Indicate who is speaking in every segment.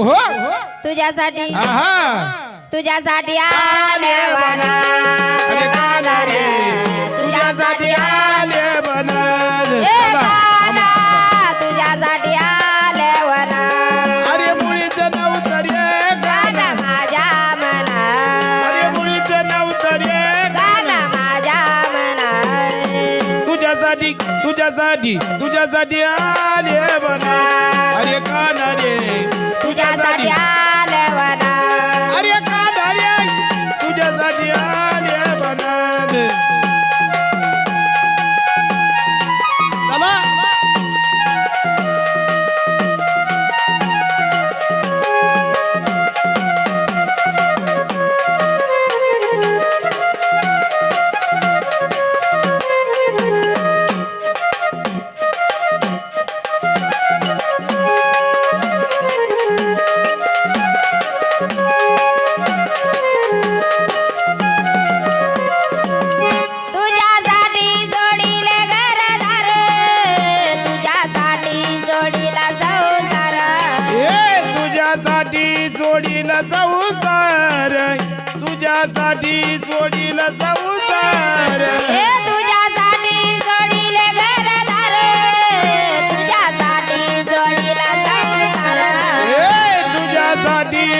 Speaker 1: ओहो
Speaker 2: तुझ्यासाठी तुझ्यासाठी आले वाना
Speaker 1: तुझ्यासाठी
Speaker 2: तुझ्यासाठी
Speaker 1: तुझ्यासाठी आले बना अरे कान रे
Speaker 2: तुझ्यासाठी
Speaker 1: तर तुझ्यासाठी सोडील चौतर
Speaker 2: तुझ्यासाठी सोडील घर तुझ्यासाठी
Speaker 1: सोडील तुझ्यासाठी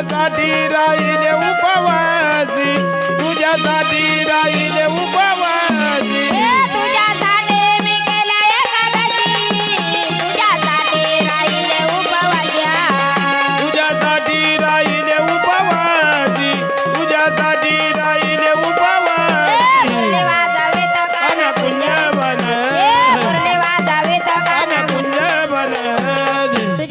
Speaker 1: तुझ्यासाठी
Speaker 2: राहिले
Speaker 1: उपवासी. तुझ्यासाठी राहिले उपवासी.
Speaker 2: तुझ्यासाठी राहिले
Speaker 1: उपवासी. तुझ्यासाठी राहिले उपवासी. अन पुण्यावन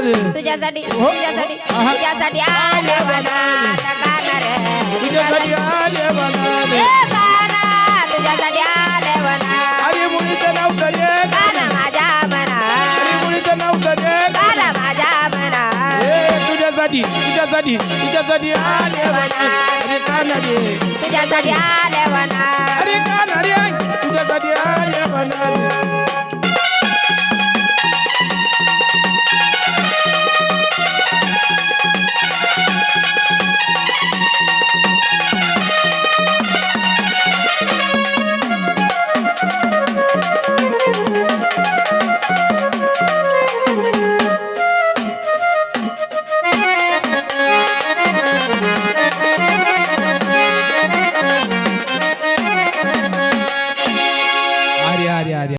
Speaker 2: तुझ्यासाठी. तुझ्यासाठी. तुझ्यासाठी
Speaker 1: आले
Speaker 2: तुझ्यासाठी
Speaker 1: तुझ्यासाठी अरे मुलीचं नाव करे
Speaker 2: काना माझ्या मना
Speaker 1: अरे मुलीचं नाव करे
Speaker 2: काना माझ्या मना
Speaker 1: ए तुझ्यासाठी तुझ्यासाठी तुझ्यासाठी आले अरे काना रे
Speaker 2: तुझ्यासाठी आले वनात
Speaker 1: अरे काना रे तुझ्यासाठी आले बनाने